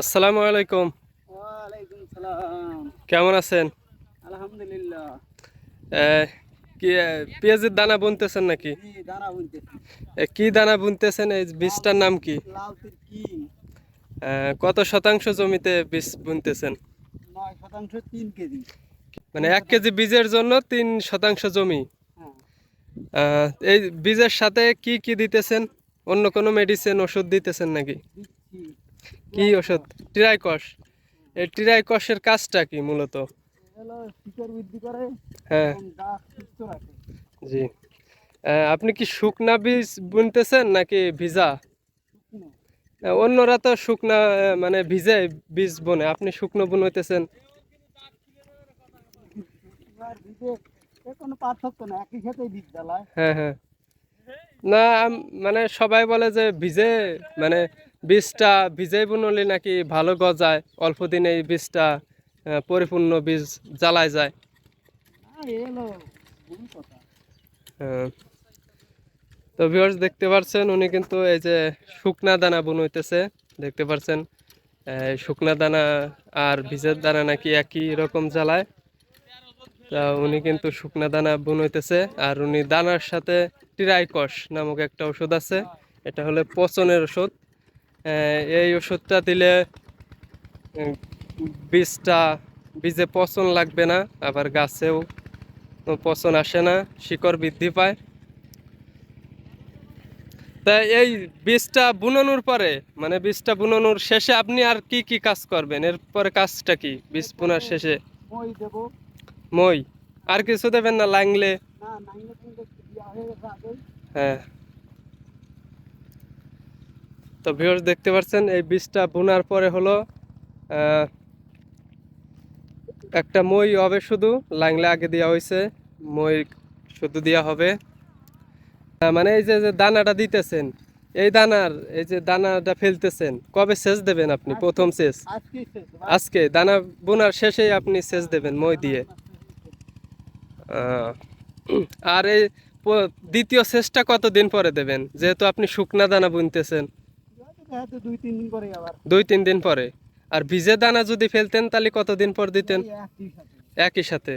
আসসালামু আলাইকুম। কেমন আছেন? আলহামদুলিল্লাহ। কি পেঁয়াজের দানা বুনতেছেন নাকি? কি দানা বুনতেছেন? এই বীজটার নাম কি? কত শতাংশ জমিতে বীজ বুনতেছেন? মানে এক কেজি বীজের জন্য তিন শতাংশ জমি। হ্যাঁ। এই বীজের সাথে কি কি দিতেছেন? অন্য কোনো মেডিসিন ওষুধ দিতেছেন নাকি? কি ওষুধ? টিরাইকস। এই টিরাইকসের কাজটা কি মূলত? হ্যাঁ। জি। আপনি কি শুকনা বীজ বুনতেছেন নাকি ভিজা? অন্যরা তো শুকনা মানে ভিজে বীজ বনে। আপনি শুকনো বুনতেছেন? আর বীজে এর কোনো পার্থক্য না একই সাথে বিদ্যালয় হ্যাঁ হ্যাঁ। না মানে সবাই বলে যে ভিজে মানে বীজটা ভিজে বুনলে নাকি ভালো গজায়, অল্প দিনে এই বীজটা পরিপূর্ণ বীজ জ্বালায় যায়। হ্যাঁ। তো ভিউয়ার্স দেখতে পাচ্ছেন উনি কিন্তু এই যে শুকনা দানা বুনইতেছে, দেখতে পাচ্ছেন শুকনা দানা আর ভিজের দানা নাকি একই রকম জ্বালায়। তা উনি কিন্তু শুকনা দানা বুনইতেছে, আর উনি দানার সাথে টিরাইকস নামক একটা ওষুধ আছে, এটা হলো পচনের ওষুধ এই ওষুধটা দিলে বীজটা বীজে পচন লাগবে না আবার গাছেও পচন আসে না শিকড় বৃদ্ধি পায়। তা এই বীজটা বুননোর পরে মানে বীজটা বুননোর শেষে আপনি আর কি কি কাজ করবেন? এরপরে কাজটা কি? বীজ বোনার শেষে? মই আর কিছু দেবেন না? লাগলে আগেই। হ্যাঁ। তো ভিউয়ার্স দেখতে পাচ্ছেন এই বীজটা বোনার পরে হলো একটা মই হবে শুধু লাংলে আগে দেওয়া হয়েছে মই শুধু দেওয়া হবে। মানে এই যে দানাটা দিতেছেন এই দানার এই যে দানাটা ফেলতেছেন কবে সেচ দেবেন আপনি? প্রথম সেচ? শেষ আজকে? দানা বোনার শেষেই আপনি সেচ দেবেন মই দিয়ে। আর এই দ্বিতীয় সেচটা কতদিন পরে দেবেন? যেহেতু আপনি শুকনা দানা বুনতেছেন। দুই তিন দিন পরে আবার। দুই তিন দিন পরে। আর ভিজে দানা যদি ফেলতেন তাহলে কতদিন পর দিতেন? একই সাথে।